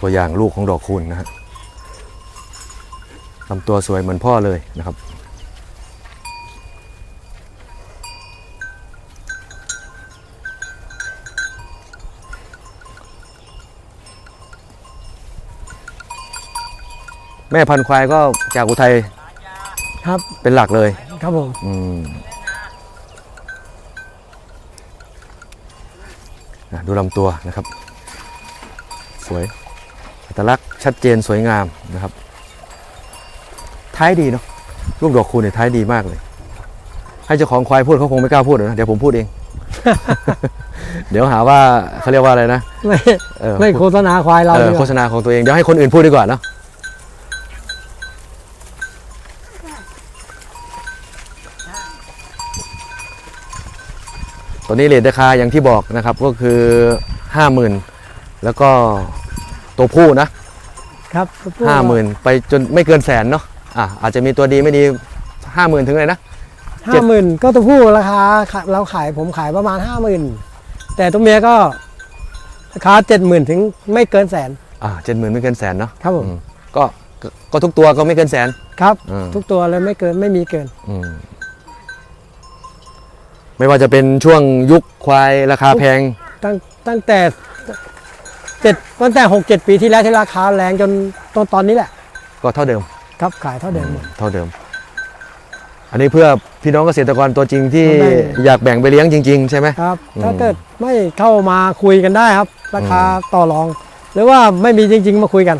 ตัวอย่างลูกของดอกคูณนะฮะลำตัวสวยเหมือนพ่อเลยนะครับ แม่พันธุ์ควายก็จากอุทัยครับเป็นหลักเลย ครับผมอืมนะดูลำตัวนะครับ สวยอัตลักษณ์ชัดเจนสวยงามนะครับ ท้ายดีเนาะลูกดอกคูณเนี่ยท้ายดีมากเลย ให้เจ้าของควายพูดเขาคงไม่กล้าพูดหรอกนะเดี๋ยวผมพูดเอง เดี๋ยวหาว่าเขาเรียกว่าอะไรนะไม่เออไม่โฆษณาควายเราเอเลอยโฆษณาของตัวเองเดี๋ยวให้คนอื่นพูดดีกว่าเนาะตัวนี้เลทราคาอย่างที่บอกนะครับก็คือห้าหมื่น แล้วก็ตัวผู้นะครับห้าหมื่นไปจนไม่เกินแสนเนาะอะอาจจะมีตัวดีไม่ดีห้าหมื่นถึงเลยนะห้าหมื่นก็ตัวผู้ราคาเราขายผมขายประมาณห้าหมื่นแต่ตัวเมียก็ราคาเจ็ดหมื่นถึงไม่เกินแสนอ่าเจ็ดหมื่นไม่เกินแสนเนาะครับผมอืมก็ก็ก็ทุกตัวก็ไม่เกินแสนครับอืมทุกตัวเลยไม่เกินไม่มีเกินอืมไม่ว่าจะเป็นช่วงยุคควายราคาแพงตั้งตั้งแต่ เจ็ดตั้งแต่หกเจ็ดปีที่แล้วที่ราคาแรงจนตอนตอนนี้แหละ ก็เท่าเดิมครับขายเท่าเดิมหมด เท่าเดิม อันนี้เพื่อพี่น้องเกษตรกรตัวจริงที่แบ่งอยากแบ่งไปเลี้ยงจริง ๆ ใช่ไหม ครับอืมถ้าเกิดไม่เข้ามาคุยกันได้ครับ ราคาอืมต่อรอง หรือว่าไม่มีจริง ๆ มาคุยกัน